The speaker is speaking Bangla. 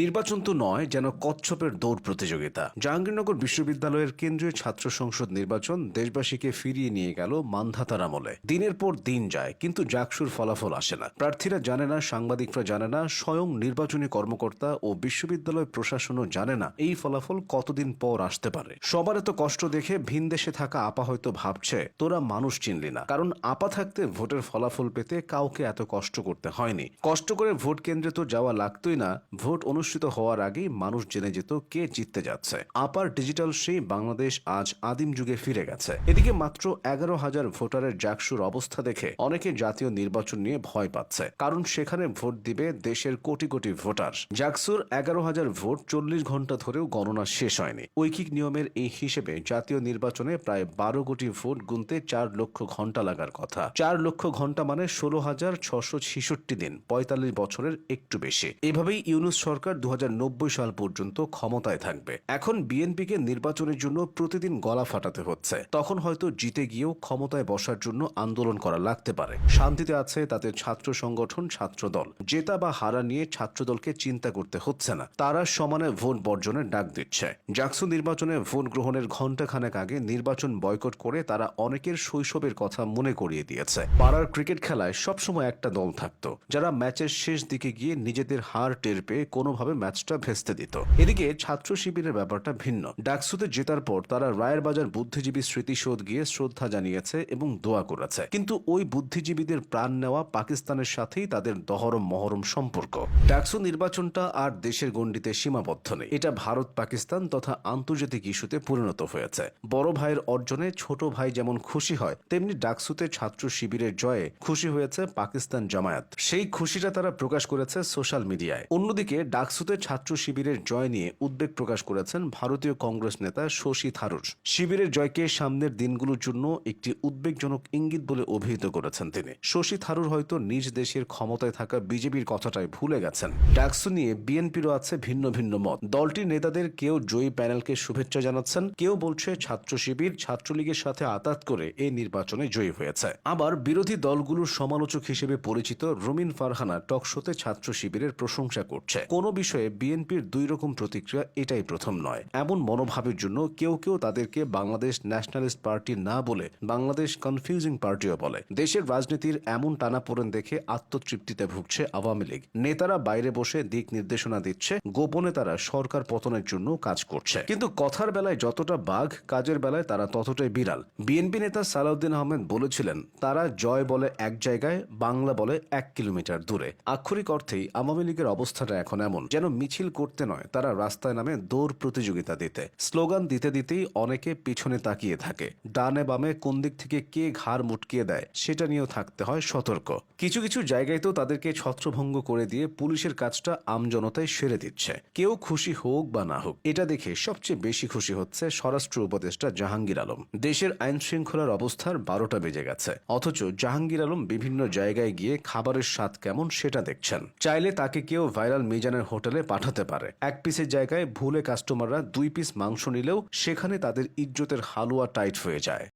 নির্বাচন তো নয়, যেন কচ্ছপের দৌড় প্রতিযোগিতা। জাহাঙ্গীরনগর বিশ্ববিদ্যালয়ের কেন্দ্রীয় ছাত্র সংসদ নির্বাচন দেশবাসীকে ফিরিয়ে নিয়ে গেল মান্ধাতার আমলে। দিনের পর দিন যায়, কিন্তু জাকসুর ফলাফল আসে না। প্রার্থীরা জানে না, সাংবাদিকরা জানে না, স্বয়ং নির্বাচনী কর্মকর্তা ও বিশ্ববিদ্যালয় প্রশাসনও জানে না এই ফলাফল কতদিন পর আসতে পারে। সবার এত কষ্ট দেখে ভিন দেশে থাকা আপা হয়তো ভাবছে, তোরা মানুষ চিনলি না। কারণ আপা থাকতে ভোটের ফলাফল পেতে কাউকে এত কষ্ট করতে হয়নি। কষ্ট করে ভোট কেন্দ্রে তো যাওয়া লাগতোই না, ভোট অনুষ্ঠিত হওয়ার আগেই মানুষ জেনে যেত কে জিততে যাচ্ছে। আপার ডিজিটাল সেই বাংলাদেশ আজ আদিম যুগে ফিরে গেছে। এদিকে মাত্র এগারো হাজার ভোটারের জাকসুর অবস্থা দেখে অনেকে জাতীয় নির্বাচন নিয়ে ভয় পাচ্ছে। কারণ সেখানে ভোট দিবে দেশের কোটি কোটি ভোটার। জাকসুর এগারো হাজার ভোট চল্লিশ ঘণ্টা ধরেও গণনা শেষ হয়নি। ঐকিক নিয়মের এই হিসেবে জাতীয় নির্বাচনে প্রায় বারো কোটি ভোট গুনতে চার লক্ষ ঘণ্টা লাগার কথা। চার লক্ষ ঘণ্টা মানে ষোলো হাজার ছশো ছেষট্টি দিন, পঁয়তাল্লিশ বছরের একটু বেশি। এভাবেই ইউনুস সরকার দু হাজার নব্বই সাল পর্যন্ত ক্ষমতায় থাকবে। এখন বিএনপিকে নির্বাচনের জন্য প্রতিদিন গলা ফাটাতে হচ্ছে। তখন হয়তো জিতে গিয়েও ক্ষমতায় বসার জন্য আন্দোলন করা লাগতে পারে। শান্তিতে আছে তাদের ছাত্র সংগঠন, ছাত্রদল। জেতা বা হারা নিয়ে ছাত্রদলকে চিন্তা করতে হচ্ছে না। তারা সমানে ভোট বর্জনের ডাক দিচ্ছে। জাকসু নির্বাচনে ভোট গ্রহণের ঘণ্টা খানেক আগে নির্বাচন বয়কট করে তারা অনেকের শৈশবের কথা মনে করিয়ে দিয়েছে। পাড়ার ক্রিকেট খেলায় সবসময় একটা দল থাকতো। যারা ম্যাচের শেষ দিকে গিয়ে নিজেদের হার টের পেয়ে কোনোভাবে ম্যাচটা ভেস্তে দিত। এদিকে ছাত্র শিবিরের ব্যাপারটা ভিন্ন। ডাকসুতে জেতার পর তারা রায়ের বাজার বুদ্ধিজীবী স্মৃতিসৌধ গিয়ে শ্রদ্ধা জানিয়েছে এবং দোয়া করেছে। কিন্তু ওই বুদ্ধিজীবীদের প্রাণ নেওয়া পাকিস্তানের সাথেই তাদের দহরম মহরম সম্পর্ক। ডাকসু নির্বাচনটা আর দেশের গণ্ডিতে সীমাবদ্ধ নেই। এটা ভারত, পাকিস্তান তথা আন্তর্জাতিক ইস্যুতে পরিণত হয়েছে। বড় ভাইয়ের অর্জনে ছোট ভাই যেমন খুশি হয়, তেমনি ডাকসুতে ছাত্র শিবিরের জয়ে খুশি হয়েছে পাকিস্তান জামায়াত। সেই খুশিটা তারা প্রকাশ করেছে সোশ্যাল মিডিয়ায়। অন্যদিকে ডাকসুতে ছাত্র শিবিরের জয় নিয়ে উদ্বেগ প্রকাশ করেছেন ভারতীয় কংগ্রেস নেতা শশী থারুর। শিবিরের জয়কে সামনের দিনগুলোর জন্য একটি উদ্বেগজনক ইঙ্গিত বলে অভিহিত করেছেন তিনি। শশী থারুর হয়তো নিজ দেশের ক্ষমতায় থাকা বিজেপির কথাটাই ভুলে গেছেন। ডাকসু নিয়ে বিএনপিরও আছে ভিন্ন ভিন্ন মত। দলটির নেতাদের কেউ জয়ী প্যানেলকে শুভেচ্ছা জানাচ্ছেন, কেউ বলছে ছাত্র শিবির ছাত্রলীগের সাথে আতাত করে এই নির্বাচনে জয়ী হয়েছে। আবার বিরোধী দলগুলোর সমালোচক হিসেবে পরিচিত রুমিন ফারহানা টকশোতে ছাত্র শিবিরের প্রশংসা করছে। কোনো বিষয়ে বিএনপির দুই রকম প্রতিক্রিয়া এটাই প্রথম নয়। এমন মনোভাবের জন্য কেউ কেউ তাদেরকে বাংলাদেশ ন্যাশনালিস্ট পার্টি না বলে বাংলাদেশ কনফিউজিং পার্টিও বলে। দেশের রাজনীতির এমন টানাপোড়েন দেখে আত্মতৃপ্তিতে ভুগছে আওয়ামী লীগ। নেতারা বাইরে বসে দিক নির্দেশনা দিচ্ছে, গোপনে তারা সরকার পতনের জন্য কাজ করছে। কিন্তু কথার বেলায় যতটা বাঘ, কাজের বেলায় তারা ততটাই বিড়াল। বিএনপি নেতা সালাউদ্দিন আহমেদ বলেছিলেন, তারা জয় বলে এক জায়গায়, বাংলা বলে এক কিলোমিটার দূরে। আক্ষরিক অর্থেই আওয়ামী লীগের অবস্থাটা এখন এমন যেন মিছিল করতে নয়, তারা রাস্তায় নামে দৌড় প্রতিযোগিতা দিতে। স্লোগান দিতে দিতেই অনেকে পিছনে তাকিয়ে থাকে। ডানে বামে কোন দিক থেকে কে ঘাড় মুটকিয়ে দেয়, সেটা নিয়েও থাকতে হয় সতর্ক। কিছু কিছু জায়গায় তো তাদেরকে ছত্রভঙ্গ করে দিয়ে পুলিশের কাজটা আমজনতায় সেরে দিচ্ছে। কেউ খুশি হোক বা না হোক, এটা দেখে সবচেয়ে বেশি খুশি হচ্ছে স্বরাষ্ট্র উপদেষ্টা জাহাঙ্গীর আলম। দেশের আইন শৃঙ্খলার অবস্থার বারোটা বেজে গেছে। অথচ জাহাঙ্গীর আলম বিভিন্ন জায়গায় গিয়ে খাবারের স্বাদ কেমন সেটা দেখছেন। চাইলে তাকে কেউ ভাইরাল মিজানের হোটেলে পাঠাতে পারে। এক পিসের জায়গায় ভুলে কাস্টমাররা দুই পিস মাংস নিলেও সেখানে তাদের ইজ্জতের হালুয়া টাইট হয়ে যায়।